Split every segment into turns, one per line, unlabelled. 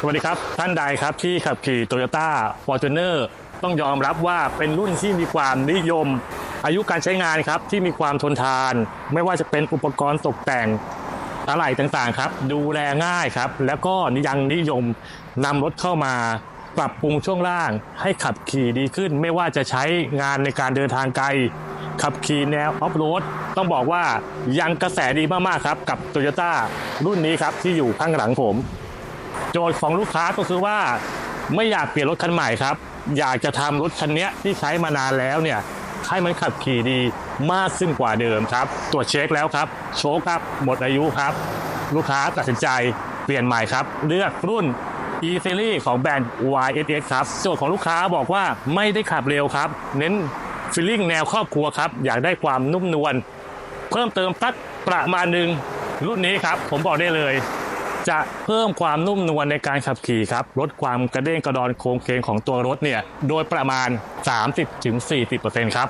สวัสดีครับ ท่านใดครับที่ขับขี่ Toyota Fortuner ต้องยอมรับว่าเป็นรุ่นที่มีความนิยม อายุการใช้งานครับที่มีความทนทาน ไม่ว่าจะเป็นอุปกรณ์ตกแต่งอะไหล่ต่างๆครับ ดูแลง่ายครับ แล้วก็ยังนิยมนำรถเข้ามาปรับปรุงช่วงล่างให้ขับขี่ดีขึ้น ไม่ว่าจะใช้งานในการเดินทางไกล ขับขี่แนวออฟโรดต้องบอกว่ายังกระแสดีมากๆครับ กับ Toyota รุ่นนี้ครับที่อยู่ข้างหลังผม โจทย์ของลูกค้าก็คือว่า ไม่อยากเปลี่ยนรถคันใหม่ครับ อยากจะทำรถคันเนี้ยที่ใช้มานานแล้วเนี่ยให้มันขับขี่ดีมากขึ้นกว่าเดิมครับ ตรวจเช็คแล้วครับ โชคครับ หมดอายุครับ ลูกค้าตัดสินใจเปลี่ยนใหม่ครับ เลือกรุ่น e series ของแบรนด์ YSX ครับโจทย์ของลูกค้าบอกว่าไม่ได้ขับเร็วครับ เน้นฟีลลิ่งแนวครอบครัวครับ อยากได้ความนุ่มนวลเพิ่มเติมสักประมาณหนึ่งรุ่นนี้ครับ ผมบอกได้เลย จะเพิ่มความนุ่มนวลในการขับขี่ครับลดความกระเด้งกระดอนโค้งเคงของตัวรถเนี่ยโดยประมาณ 30-40%ครับ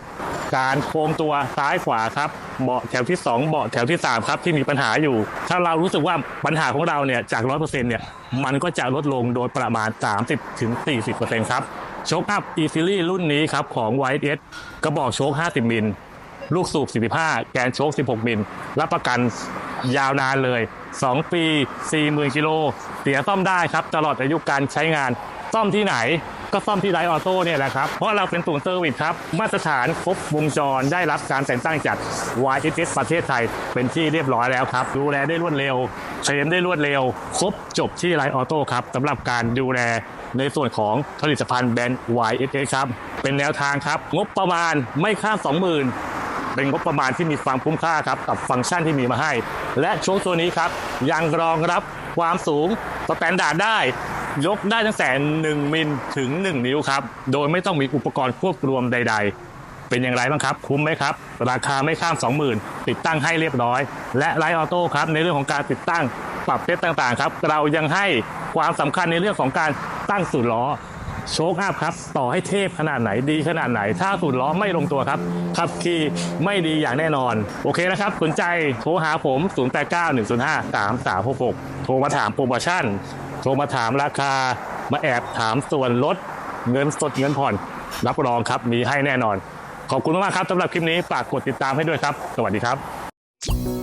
การโค้งตัวซ้ายขวาครับเบาะแถวที่ 2 เบาะแถวที่ 3 ครับที่มีปัญหาอยู่ ถ้าเรารู้สึกว่าปัญหาของเราเนี่ยจาก 100%เนี่ยมันก็จะลดลงโดยประมาณ 30-40%ครับโชคอัพ e series รุ่นนี้ครับของ YS กระบอกโชค 50 มิล ลูกสูบ 45 แกนโชค 16 มิล รับประกัน ยาวนานเลย 2 ปี 40,000กิโลเสียซ่อมได้ครับ ตลอดอายุการใช้งาน ซ่อมที่ไหนก็ซ่อมที่ไลท์ออโต้เนี่ยแหละครับ เพราะเราเป็นศูนย์เซอร์วิสครับ มาตรฐานครบวงจรได้รับการแต่งตั้งจาก YSS ประเทศไทย เป็นที่เรียบร้อยแล้วครับ ดูแลได้รวดเร็วเคลมได้รวดเร็ว ครบจบที่ไลท์ออโต้ครับสำหรับการดูแลในส่วนของผลิตภัณฑ์แบรนด์ YSS ครับ เป็นแนวทางครับ งบประมาณไม่ข้าม 20,000 เป็นงบประมาณที่มีความคุ้มค่าครับกับฟังก์ชันที่มีมาให้ และช่วงตัวนี้ครับยังรองรับความสูงสแตนดาร์ดได้ยกได้ตั้งแต่ 1 มิลถึง 1 นิ้วครับ โดยไม่ต้องมีอุปกรณ์ควบรวมใด ๆ เป็นอย่างไรบ้างครับ คุ้มไหมครับ ราคาไม่ข้าม 20,000 ติดตั้งให้เรียบร้อย และไลท์ออโต้ครับ ในเรื่องของการติดตั้งปรับเซตต่างๆ ครับ เรายังให้ความสำคัญในเรื่องของการตั้งสูตรล้อ โชคอัพครับ ต่อให้เทพขนาดไหนดีขนาดไหน ถ้าสูตรล้อไม่ลงตัวครับขับขี่ไม่ดีอย่างแน่นอน โอเคนะครับ สนใจโทรหาผม 0 8 9 1 0 5 3 3 6 6 โทรมาถามโปรโมชั่น โทรมาถามราคา มาแอบถามส่วนลดเงินสดเงินผ่อน รับรองครับมีให้แน่นอน ขอบคุณมากครับสำหรับคลิปนี้ฝากกดติดตามให้ด้วยครับ สวัสดีครับ